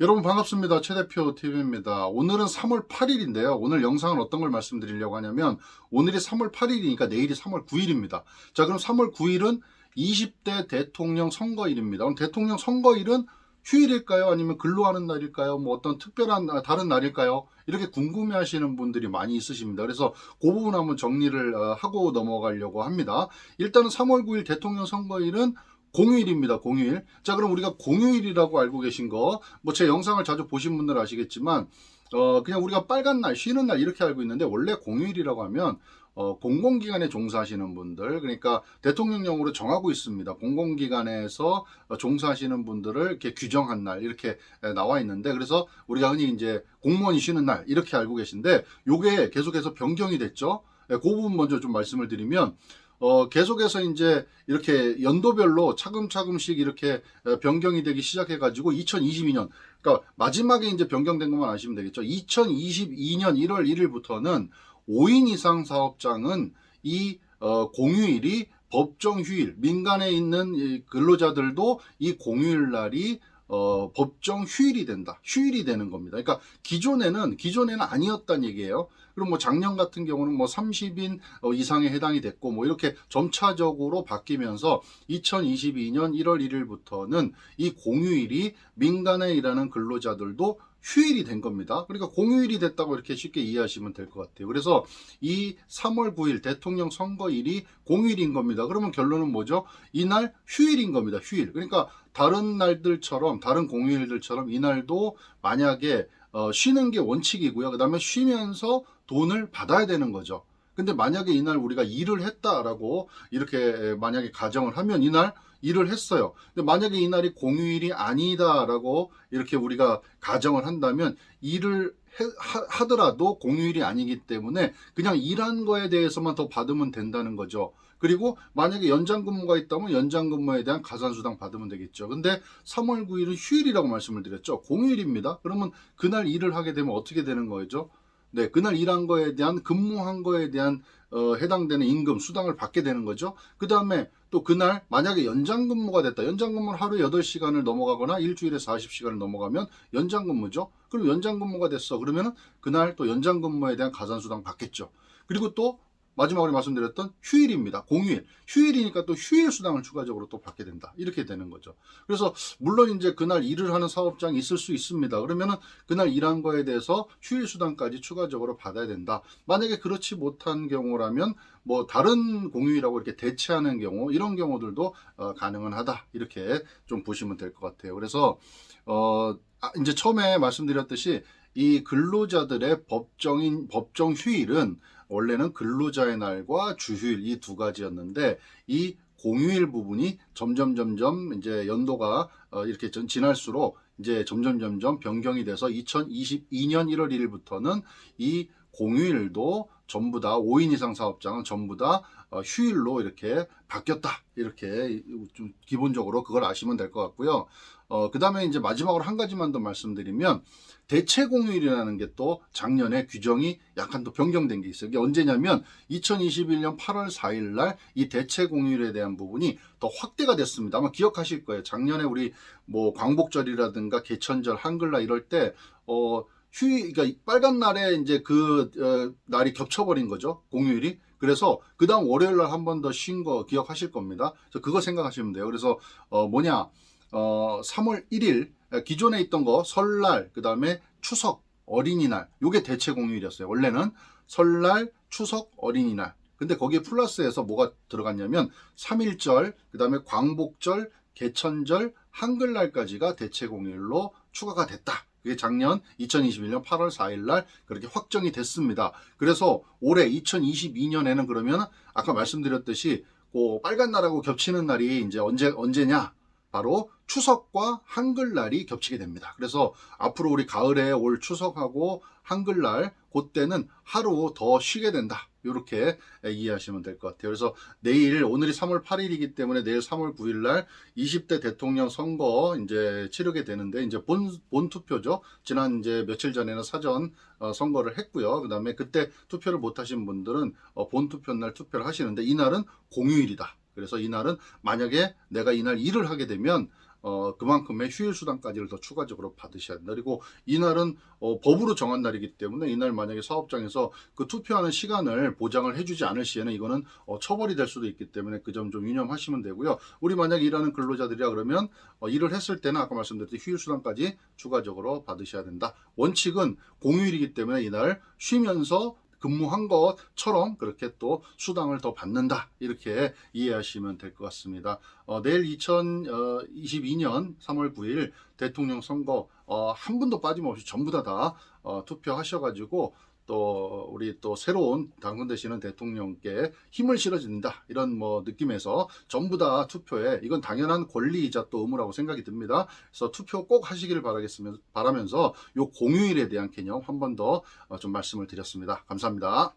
여러분 반갑습니다. 최 대표 TV입니다. 오늘은 3월 8일인데요. 오늘 영상은 어떤 걸 말씀드리려고 하냐면 오늘이 3월 8일이니까 내일이 3월 9일입니다. 자, 그럼 3월 9일은 20대 대통령 선거일입니다. 그럼 대통령 선거일은 휴일일까요? 아니면 근로하는 날일까요? 뭐 어떤 특별한 아, 다른 날일까요? 이렇게 궁금해 하시는 분들이 많이 있으십니다. 그래서 그 부분 한번 정리를 어, 하고 넘어가려고 합니다. 일단은 3월 9일 대통령 선거일은 공휴일입니다. 공휴일. 자, 그럼 우리가 공휴일이라고 알고 계신 거, 뭐 제 영상을 자주 보신 분들은 아시겠지만, 어, 그냥 우리가 빨간 날, 쉬는 날 이렇게 알고 있는데, 원래 공휴일이라고 하면, 어, 공공기관에 종사하시는 분들, 그러니까 대통령령으로 정하고 있습니다. 공공기관에서 어, 종사하시는 분들을 이렇게 규정한 날, 이렇게 에, 나와 있는데, 그래서 우리가 흔히 이제 공무원이 쉬는 날, 이렇게 알고 계신데, 요게 계속해서 변경이 됐죠. 예, 그 부분 먼저 좀 말씀을 드리면, 어, 계속해서 이제 이렇게 연도별로 차근차근씩 이렇게 어, 변경이 되기 시작해가지고 2022년, 그러니까 마지막에 이제 변경된 것만 아시면 되겠죠. 2022년 1월 1일부터는 5인 이상 사업장은 이 어, 공휴일이 법정 휴일, 민간에 있는 이 근로자들도 이 공휴일 날이 어, 법정 휴일이 된다. 휴일이 되는 겁니다. 그러니까 기존에는 기존에는 아니었단 얘기예요. 그럼 뭐 작년 같은 경우는 뭐 30인 어, 이상에 해당이 됐고 뭐 이렇게 점차적으로 바뀌면서 2022년 1월 1일부터는 이 공휴일이 민간에 일하는 근로자들도 휴일이 된 겁니다. 그러니까 공휴일이 됐다고 이렇게 쉽게 이해하시면 될 것 같아요. 그래서 이 3월 9일 대통령 선거일이 공휴일인 겁니다. 그러면 결론은 뭐죠? 이날 휴일인 겁니다. 휴일. 그러니까 다른 날들처럼 다른 공휴일들처럼 이날도 만약에 어, 쉬는 게 원칙이고요. 그다음에 쉬면서 돈을 받아야 되는 거죠. 근데 만약에 이날 우리가 일을 했다라고 이렇게 만약에 가정을 하면 이날 일을 했어요. 근데 만약에 이날이 공휴일이 아니다라고 이렇게 우리가 가정을 한다면 일을 해- 하- 하더라도 공휴일이 아니기 때문에 그냥 일한 거에 대해서만 더 받으면 된다는 거죠. 그리고 만약에 연장 근무가 있다면 연장 근무에 대한 가산수당 받으면 되겠죠. 근데 3월 9일은 휴일이라고 말씀을 드렸죠. 공휴일입니다. 그러면 그날 일을 하게 되면 어떻게 되는 거죠? 네, 그날 일한 거에 대한 근무한 거에 대한 어, 해당되는 임금, 수당을 받게 되는 거죠. 그 다음에 또 그날 만약에 연장 근무가 됐다. 연장 근무는 하루에 8시간을 넘어가거나 일주일에 40시간을 넘어가면 연장 근무죠. 그럼 연장 근무가 됐어. 그러면은 그날 또 연장 근무에 대한 가산 수당 받겠죠. 그리고 또 마지막으로 말씀드렸던 휴일입니다. 공휴일. 휴일이니까 또 휴일 수당을 추가적으로 또 받게 된다. 이렇게 되는 거죠. 그래서 물론 이제 그날 일을 하는 사업장이 있을 수 있습니다. 그러면은 그날 일한 거에 대해서 휴일 수당까지 추가적으로 받아야 된다. 만약에 그렇지 못한 경우라면 뭐 다른 공휴일하고 이렇게 대체하는 경우 이런 경우들도 어, 가능은 하다. 이렇게 좀 보시면 될 것 같아요. 그래서 어 아, 이제 처음에 말씀드렸듯이 이 근로자들의 법정인 법정 휴일은 원래는 근로자의 날과 주휴일 이 두 가지였는데 이 공휴일 부분이 점점 점점 이제 연도가 어, 이렇게 전- 지날수록 이제 점점 점점 변경이 돼서 2022년 1월 1일부터는 이 공휴일도 전부 다 5인 이상 사업장은 전부 다 어, 휴일로 이렇게 바뀌었다. 이렇게 좀 기본적으로 그걸 아시면 될 것 같고요. 어, 그 다음에 이제 마지막으로 한 가지만 더 말씀드리면 대체 공휴일이라는 게 또 작년에 규정이 약간 더 변경된 게 있어요. 이게 언제냐면 2021년 8월 4일 날 이 대체 공휴일에 대한 부분이 더 확대가 됐습니다. 아마 기억하실 거예요. 작년에 우리 뭐 광복절이라든가 개천절, 한글날 이럴 때 어, 휴일, 그러니까 빨간 날에 이제 그 어, 날이 겹쳐버린 거죠. 공휴일이. 그래서 그 다음 월요일 날 한 번 더 쉰 거 기억하실 겁니다. 그래서 그거 생각하시면 돼요. 그래서 어, 뭐냐, 어, 3월 1일 기존에 있던 거 설날, 그 다음에 추석, 어린이날, 요게 대체 공휴일이었어요. 원래는 설날, 추석, 어린이날. 근데 거기에 플러스해서 뭐가 들어갔냐면 3일절, 그 다음에 광복절, 개천절, 한글날까지가 대체 공휴일로 추가가 됐다. 그게 작년 2021년 8월 4일 날 그렇게 확정이 됐습니다. 그래서 올해 2022년에는 그러면 아까 말씀드렸듯이 그 빨간 날하고 겹치는 날이 이제 언제 언제냐? 바로 추석과 한글날이 겹치게 됩니다. 그래서 앞으로 우리 가을에 올 추석하고 한글날 그때는 하루 더 쉬게 된다. 이렇게 이해하시면 될 것 같아요. 그래서 내일 오늘이 3월 8일이기 때문에 내일 3월 9일 날 20대 대통령 선거 이제 치르게 되는데 이제 본, 본 투표죠. 지난 이제 며칠 전에는 사전 어, 선거를 했고요. 그다음에 그때 투표를 못 하신 분들은 어, 본 투표 날 투표를 하시는데 이날은 공휴일이다. 그래서 이날은 만약에 내가 이날 일을 하게 되면 어, 그만큼의 휴일 수당까지를 더 추가적으로 받으셔야 된다. 그리고 이날은 어, 법으로 정한 날이기 때문에 이날 만약에 사업장에서 그 투표하는 시간을 보장을 해주지 않을 시에는 이거는 어, 처벌이 될 수도 있기 때문에 그 점 좀 유념하시면 되고요. 우리 만약 일하는 근로자들이라 그러면 어, 일을 했을 때는 아까 말씀드렸듯이 휴일 수당까지 추가적으로 받으셔야 된다. 원칙은 공휴일이기 때문에 이날 쉬면서 근무한 것처럼 그렇게 또 수당을 더 받는다 이렇게 이해하시면 될 것 같습니다. 어, 내일 2022년 3월 9일 대통령 선거 어, 한 분도 빠짐없이 전부 다다 어, 투표하셔가지고 또 우리 또 새로운 당선되시는 대통령께 힘을 실어준다 이런 뭐 느낌에서 전부 다 투표에 이건 당연한 권리이자 또 의무라고 생각이 듭니다. 그래서 투표 꼭 하시기를 바라겠으면 바라면서 요 공휴일에 대한 개념 한 번더 어, 좀 말씀을 드렸습니다. 감사합니다.